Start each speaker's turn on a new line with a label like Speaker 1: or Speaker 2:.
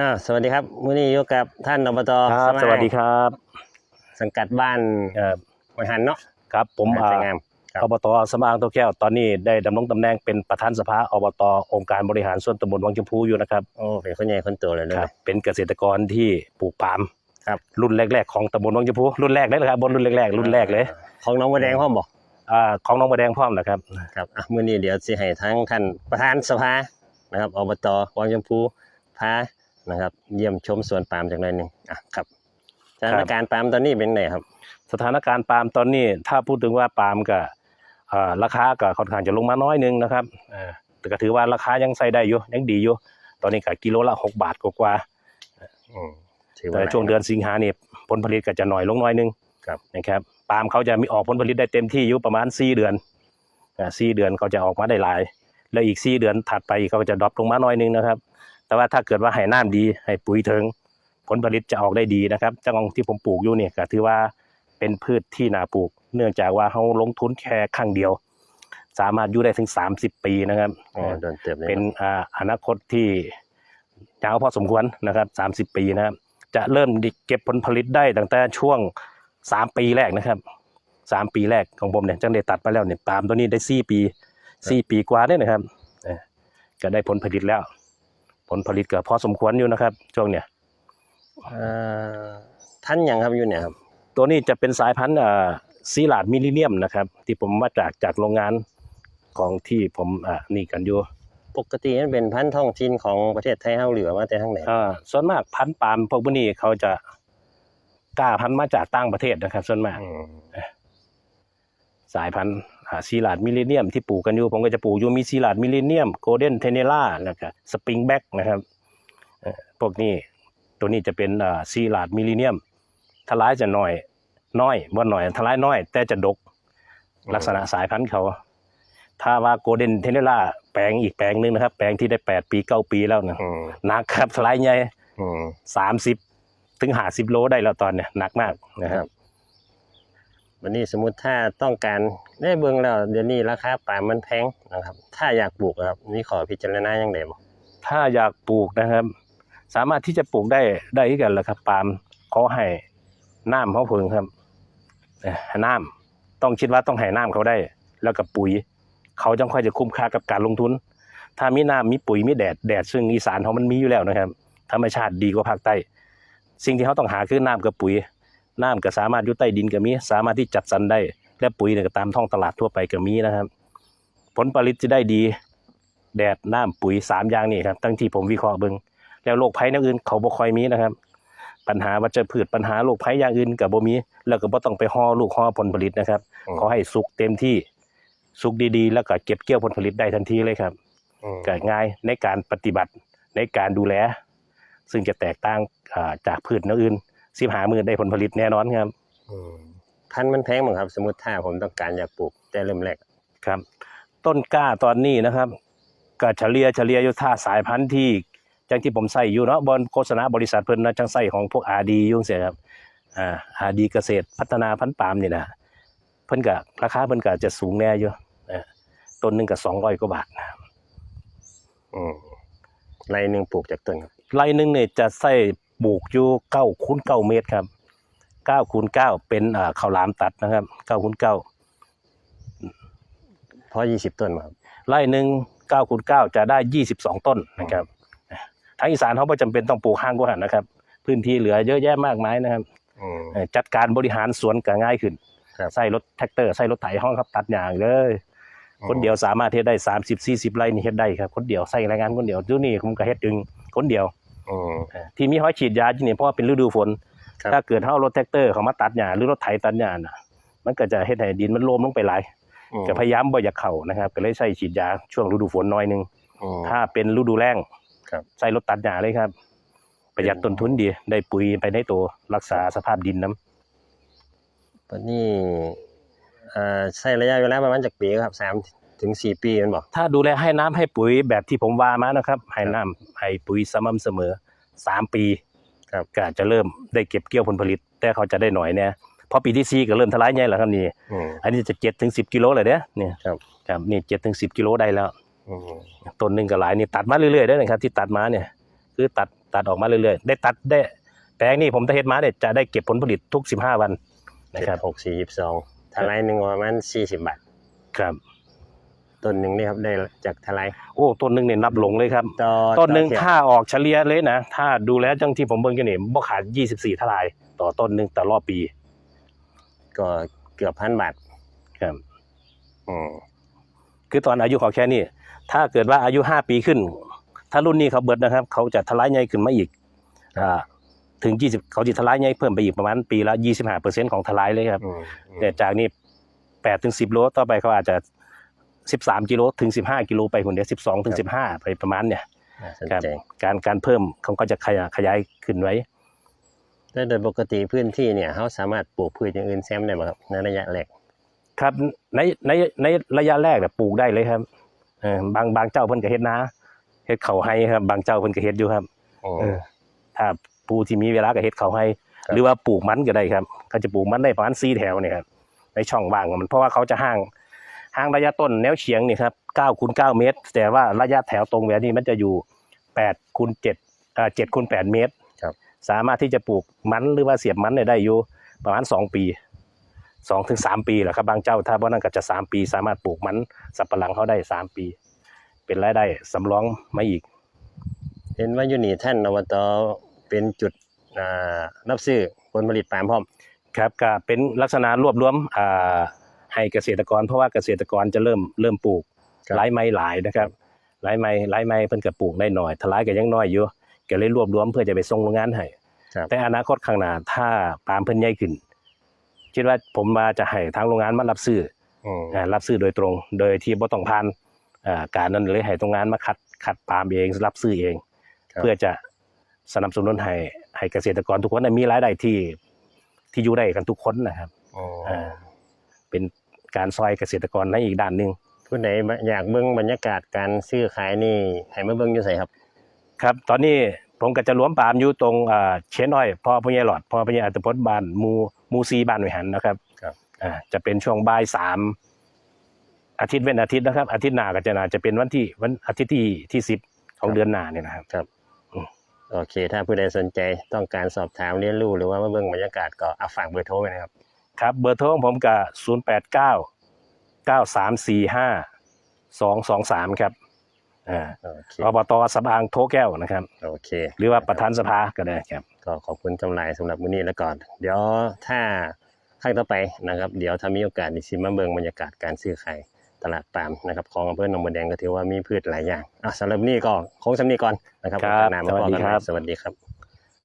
Speaker 1: อ่าสวัสดีครับมื้อนี้อยู่กับท่านอบต
Speaker 2: ครับ
Speaker 1: มัย
Speaker 2: สวัสดีครับ
Speaker 1: สังกัดบ้าน
Speaker 2: เอ่อ
Speaker 1: หอยหันเนาะ
Speaker 2: ครับ ผม
Speaker 1: บ้าน
Speaker 2: อ่า
Speaker 1: สวยงามครับ
Speaker 2: อบตสมางตัวแก้วตอนนี้ได้ดำรงตำแหน่งเป็นประธานสภาอบตองค์การบริหารส่วนตำบลวังชมพูอยู่นะครับ
Speaker 1: โอ้เป็นคนใหญ่คนโตเลยเลย
Speaker 2: ครับเป็นเกษตรกรที่ปลูกปาล์ม
Speaker 1: ครับ
Speaker 2: รุ่นแรกๆของตำบลวังชมพูรุ่นแรกเลยนะครับบนรุ่นแรกๆรุ่นแรกเลย
Speaker 1: ของน้องมะแดงพ่อมบอก
Speaker 2: อ่าของน้องบะแดงพร้อมนะครับ
Speaker 1: ครับอะมื้อนี้เดี๋ยวสิให้ทั้งท่านประธานสภานะครับอบตวังชมพูพา นะครับ เยี่ยมชมสวนปาล์มจากหน่อยหนึงอะครับสถานการณ์ปาล์มตอนนี้เป็นไงครับ
Speaker 2: สถานการณ์ปาล์มตอนนี้ ถ้าพูดถึงว่าปาล์มก็อ่าราคาก็ค่อนข้างจะลงมาน้อยหนึงนะครับเอ่อแต่ก็ถือว่าราคายังใส่ได้อยู่ยังดีอยู่ ตอนนี้ก็กิโลละหกบาทกว่าๆ
Speaker 1: อืมถือ
Speaker 2: แต่
Speaker 1: ว่า
Speaker 2: ช่วงเดือนสิงหาเนี่ยผลผลิตก็จะหน่อยลงหน้อยนึง
Speaker 1: ครับ
Speaker 2: นะครับปาล์มเขาจะมีออกผลผลิตได้เต็มที่อยู่ประมาณ4เดือนอ่า4เดือนเขาจะออกมาได้หลาย แล้วอีก4เดือนถัดไปเขาก็จะดรอปลงมาหน่อยนึงนะครับ แต่ว่าถ้าเกิดว่าให้น้ำดี ให้ปุ๋ยถึง ผลผลิตจะออกได้ดีนะครับจังที่ผมปลูกอยู่เนี่ยก็ถือว่าเป็นพืชที่น่าปลูก เนื่องจากว่าเขาลงทุนแค่ครั้งเดียว สามารถอยู่ได้ถึง 30 ปีนะครับ
Speaker 1: อ๋อโดนเติบเลย
Speaker 2: เป็นอ่าอนาคตที่ยาวพอสมควรนะครับสามสิบปีนะครับ จะเริ่มเก็บผลผลิตได้ตั้งแต่ช่วงสามปีแรกนะครับสามปีแรกของผมเนี่ยจังได้ตัดมาแล้วเนี่ยปาล์มตัวนี้ได้สี่ปีสี่ปีกว่าเนี่ยนะครับเอ่อก็ได้ผลผลิตแล้ว ผลผลิตก็พอสมควรอยู่นะครับ ช่วงเนี้ย
Speaker 1: เอ่อท่านหยังครับอยู่เนี่ยครับ
Speaker 2: ตัวนี้จะเป็นสายพันธุ์อ่าซีลาดมิลลิเนียมนะครับ ที่ผมมาจากจากโรงงานของที่ผมอ่านี่กันอยู่
Speaker 1: ปกติมันเป็นพันธุ์ท้องถิ่นของประเทศไทยเฮาหรือว่ามาแต่ทางไหน
Speaker 2: อ่าส่วนมากพันธุ์ปาล์มพวกพวกนี้เขาจะกล้าพันธุ์มาจากต่างประเทศนะครับ ส่วนมาก
Speaker 1: อืม
Speaker 2: สายพันธุ์อ่าซีลาดมิลเลเนียมที่ปลูกกันอยู่ ผมก็จะปลูกอยู่มีซีลาดมิลเลเนียมโกลเด้นเทเนล่าแล้วก็สปริงแบ็กนะครับเอ่อพวกนี้ตัวนี้จะเป็นอ่าซีลาดมิลเลเนียมทลายจะน้อยน้อยบ่น้อยทลายน้อย แต่จะดกลักษณะสายพันธุ์เขา ถ้าว่าโกลเด้นเทเนล่าแปลงอีกแปลงหนึงนะครับ แปลงที่ได้แปดปีเก้าปีแล้วนะ
Speaker 1: อืม
Speaker 2: หนักครับทลายใหญ่
Speaker 1: อืม
Speaker 2: สามสิบถึงห้าสิบโลได้แล้วตอนเนี้ยหนักมากนะค
Speaker 1: ค
Speaker 2: รั
Speaker 1: รับบ วันนี้สมมติถ้าต้องการได้เบิ่งแล้วเดี๋ยวนี้ราคาปาล์มมันแพงนะครับ ถ้าอยากปลูกครับนี่ขอพิจารณาอย่างไรบ่
Speaker 2: ถ้าอยากปลูกนะครับ สามารถที่จะปลูกได้ได้กันแหละครับปาล์มขอให้น้ำเขาเพึงครับน้ำต้องคิดว่าต้องให้น้ำเขาได้ แล้วกับปุ๋ย เขาจังค่อยจะคุ้มค่ากับการลงทุน ถ้ามีน้ำมีปุ๋ยมีแดดแดดซึ่งอีสานเขามันมีอยู่แล้วนะครับธรรมชาติดีกว่าภาคใต้ สิ่งที่เขาต้องหาคือน้ำกับปุ๋ย น้ำก็สามารถอยู่ใต้ดินก็มี สามารถที่จัดสรรได้ และปุ๋ยเนี่ยก็ตามท้องตลาดทั่วไปก็มีนะครับ ผลผลิตจะได้ดี แดดน้ำปุ๋ยสามอย่างนี่ครับตั้งที่ผมวิเคราะห์เบิ่งแล้วโรคภัยอย่างอื่นเขาบ่ค่อยมีนะครับ ปัญหาวัชพืชปัญหาโรคภัยอย่างอื่นก็บ่มี แล้วก็บ่ต้องไปห่อลูกห่อผลผลิตนะครับขอให้สุกเต็มที่สุกดีๆ แล้วก็เก็บเกี่ยวผลผลิตได้ทันทีเลยครับ
Speaker 1: อืม
Speaker 2: ก็ง่ายในการปฏิบัติในการดูแล ซึ่งจะแตกต่างอ่าจากพืชอย่างอื่น สิบหามือได้ผลผลิตแน่นอนครับ
Speaker 1: อืมพันธุ์มันแพงมั้งครับ สมมุติถ้าผมต้องการอยากปลูกแต่เริ่มแรก
Speaker 2: ครับ ต้นกล้าตอนนี้นะครับก็เฉลี่ยเฉลี่ยอยู่ท่าสายพันธุ์ที่จังที่ผมใส่อยู่เนาะบนโฆษณาบริษัทเพิ่นนะจังใส่ของพวกอาดียุ่งเสียครับอ่าอาดีเกษตรพัฒนาพันธุ์ปาล์มนี่นะเพิ่นก็ราคาเพิ่นก็จะสูงแน่อยู่อ่าต้นหนึงก็สองร้อยกว่าบาท
Speaker 1: อืมไรหนึ่งปลูกจากต้นครับ
Speaker 2: ไร่หนึงเนี่ยจะใส่ ปลูกอยู่เก้าคูณเก้าเมตรครับเก้าคูณเก้าเป็นอ่าข้าวหลามตัดนะครับเก้าคูณเก้า
Speaker 1: เพราะยี่สิบต้นมาครับ
Speaker 2: ไร่หนึ่งเก้าคูณเก้าจะได้ยี่สิบสองต้นนะครับทางอีสานเขาไม่จำเป็นต้องปลูกห้างกว่าหันนะครับ พื้นที่เหลือเยอะแยะมากมายนะครับ
Speaker 1: อืม
Speaker 2: เอ่อจัดการบริหารสวนก็ง่ายขึ้น
Speaker 1: ครับ
Speaker 2: ใส่รถแท็กเตอร์ใส่รถไถห้องครับตัดหญ้าเลย คนเดียวสามารถเฮ็ดได้สามสิบสี่สิบไร่นี่เฮ็ดได้ครับ คนเดียวใส่แรงงานคนเดียวดูนี่ผมก็เฮ็ดดึงคนเดียว
Speaker 1: อืม
Speaker 2: เอ่อที่มีห้อยฉีดยาที่นี่เพราะว่าเป็นฤดูฝน
Speaker 1: ครับ
Speaker 2: ถ้าเกิดเฮารถแท็กเตอร์เขามาตัดหญ้าหรือรถไถตัดหญ้าน่ะ มันก็จะเฮ็ดให้ดินมันโลมลงไปหลาย
Speaker 1: อืม
Speaker 2: ก็พยายามบ่อยากเข้านะครับ ก็เลยใช้ฉีดยาช่วงฤดูฝนหน้อยหนึง
Speaker 1: อืม
Speaker 2: ถ้าเป็นฤดูแล้ง
Speaker 1: ครับ
Speaker 2: ใส่รถตัดหญ้าเลยครับ ประหยัดต้นทุนดี ได้ปุ๋ยไปในตัวรักษาสภาพดินน้
Speaker 1: วันนี้เอ่อใช้ระยะเวลาประมาณจากปีครับสาม ถึงสี่ปีแมันบอกำ
Speaker 2: ถ้าดูแลให้น้ำให้ปุ๋ยแบบที่ผมว่ามานะครับ ให้น้ำให้ปุ๋ยสม่ำเสมอสามปี
Speaker 1: ครับ
Speaker 2: ก็จะเริ่มได้เก็บเกี่ยวผลผลิต แต่เขาจะได้หน่อยเนี่ยพอปีที่สี่ก็เริ่มทลายใหญ่แล้วครับนี่
Speaker 1: อืม
Speaker 2: อันนี้จะเจ็ดถึงสิบกิโลเลยเด้อเนี่ย
Speaker 1: ครับ
Speaker 2: ครับนี่เจ็ดถึงสิบกิโลได้แล้ว
Speaker 1: อืม
Speaker 2: ต้นหนึ่งก็หลายนี่ตัดมาเรื่อยๆได้นะครับ ที่ตัดมาเนี่ย คือตัดตัดออกมาเรื่อยๆ ได้ตัดได้แปลงนี่ผมจะเฮ็ดมาเนี่ยจะได้เก็บผลผลิตทุก 15 วันนะ
Speaker 1: นะ
Speaker 2: ค
Speaker 1: ค
Speaker 2: รั
Speaker 1: รั
Speaker 2: บบ
Speaker 1: หกสี่ยี่สิบสองทลายหนึ่งประมาณสี่สิบบาท
Speaker 2: ครับ
Speaker 1: ต้นหนึ่งนี่ครับได้จากทลาย
Speaker 2: โอ้ต้นหนึงเนี่ยนับหลงเลยครับ
Speaker 1: ต่อ
Speaker 2: ต้นหนึ่ง
Speaker 1: ต่อเที่ยว
Speaker 2: ถ้าออกเฉลี่ยเลยนะ ถ้าดูแล้วจังที่ผมเบิ่งกันนี่บ่ขาด 24 ทลาย ต่อต้นหนึ่งต่อรอบปี
Speaker 1: ก็เกือบพันบาท
Speaker 2: ครับ
Speaker 1: อืม
Speaker 2: คือตอนอายุเขาแค่นี้ถ้าเกิดว่าอายุ 5 ปีขึ้น ถ้ารุ่นนี้เขาเบิดนะครับ เขาจะทลายใหญ่ขึ้นมาอีกอ่าถึง 20 เขาจะทลายใหญ่เพิ่มไปอีกประมาณปีละ25%ของทลายเลยครับ
Speaker 1: อืมอืม
Speaker 2: แต่จากนี้8ถึง10โลต่อไปเขาอาจจะ 13 กิโลถึง 15 กิโลไปคนเดียว12 ถึง 15 ไปประมาณเนี่ย
Speaker 1: น่าสน
Speaker 2: ครับ
Speaker 1: ใจ
Speaker 2: การการเพิ่มเขาก็จะขยายขยายขึ้นไว้
Speaker 1: แล้วโดยปกติพื้นที่เนี่ยเขาสามารถปลูกพืชอย่างอื่นแซมได้ไหมครับในระยะแรก
Speaker 2: ครับในในในระยะแรกเนี่ยปลูกได้เลยครับเออบางบางเจ้าเพิ่นก็เฮ็ดนาเฮ็ดเขาให้ครับ บางเจ้าเพิ่นก็เฮ็ดอยู่ครับ
Speaker 1: อืม
Speaker 2: เออถ้าผู้ที่มีเวลาก็เฮ็ดเขาให้
Speaker 1: ครับ
Speaker 2: หรือว่าปลูกมันก็ได้ครับเขาจะปลูกมันได้ประมาณ4แถวเนี่ยครับในช่องว่างของมันเพราะว่าเขาจะห่างห่างระยะต้นแนวเฉียงนี่ครับ9คูณ9เมตร แต่ว่าระยะแถวตรงแบบนี้มันจะอยู่8คูณ7อ่า7คูณ8เมตร
Speaker 1: ครับ
Speaker 2: สามารถที่จะปลูกมันหรือว่าเสียบมันเนี่ยได้อยู่ประมาณ2ปี2ถึง3ปีแหละครับบางเจ้าถ้าบ่นั้นก็จะ3ปี สามารถปลูกมันสับปะหลังเขาได้3ปี เป็นรายได้สำรองมาอีก
Speaker 1: เห็นว่าอยู่นี่ท่านอบตเป็นจุดอ่ารับซื้อผลผลิตปาล์มพร้อม
Speaker 2: ครับก็เป็นลักษณะรวบรวมอ่า ให้เกษตรกร เพราะว่าเกษตรกรจะเริ่มเริ่มปลูก
Speaker 1: ครับ
Speaker 2: หลายไม้หลายนะครับหลายไม้หลายไม้เพิ่นก็ปลูกได้หน่อยทลายก็ยังน้อยอยู่ก็เลยรวบรวมเพื่อจะไปส่งโรงงานให้
Speaker 1: ครับ
Speaker 2: แต่อนาคตข้างหน้าถ้าปาล์มเพิ่นใหญ่ขึ้นคิดว่าผมมาจะให้ทางโรงงานมารับซื้อ
Speaker 1: อืม
Speaker 2: อ่ารับซื้อโดยตรง โดยที่บ่ต้องผ่านอ่าการนั้นเลยให้โรงงานมาคัดคัดปาล์มเองรับซื้อเอง
Speaker 1: ครับ
Speaker 2: เพื่อจะสนับสนุนให้ให้เกษตรกรทุกคนได้มีรายได้ที่ที่อยู่ได้กันทุกคนนะครับ
Speaker 1: อืม
Speaker 2: อ่า เป็นการซอยเกษตรกรในอีกด้านหนึ่ง
Speaker 1: ผู้ใดอยากเบิ่งบรรยากาศการซื้อขายนี่ให้มาเบิ่งอยู่ไสครับ
Speaker 2: ครับ ตอนนี้ผมก็จะรวมปาล์มอยู่ตรงอ่าเชนอ้อยพ่อพญาหลอดพ่อพญาอัตพจน์บ้านหมูหมูซีบ้านวิหารนะครับ
Speaker 1: ครับ
Speaker 2: อ่าจะเป็นช่วงบ่ายสามอาทิตย์เว้นอาทิตย์นะครับ อาทิตย์หน้าก็จะน่าจะเป็นวันที่วันอาทิตย์ที่ที่สิบของเดือนหน้าเนี่ยนะครับ
Speaker 1: โอเค ถ้าผู้ใดสนใจต้องการสอบถามเรียนรู้หรือว่ามาเบิ่งบรรยากาศก็เอาฝากเบอร์โทรไว้นะครับ
Speaker 2: ครับเบอร์โทรของผมก็ศูนย์แปดเก้าเก้าสามสี่ห้าสองสองสามครับอ่า
Speaker 1: โอเค
Speaker 2: อบตสบางโทแก้วนะครับ
Speaker 1: โอเค
Speaker 2: หรือว่าประธานสภาก็ได้ครับ
Speaker 1: ก็ขอบคุณจำหน่ายสำหรับมื้อนี้แล้วก่อน เดี๋ยวถ้าครั้งต่อไปนะครับ เดี๋ยวถ้ามีโอกาสดิสิมาเบิ่งบรรยากาศการซื้อขายตลาดปาล์มนะครับของอำเภอหนองบัวแดงก็ถือว่ามีพืชหลายอย่างอะสำหรับนี้ก็คงสำนีก่อนนะครับ
Speaker 2: ครับ
Speaker 1: โอกาสหน้ามาพบกัน
Speaker 2: สวัสดี
Speaker 1: ใหม่
Speaker 2: ครับ
Speaker 1: สวัสดีครับ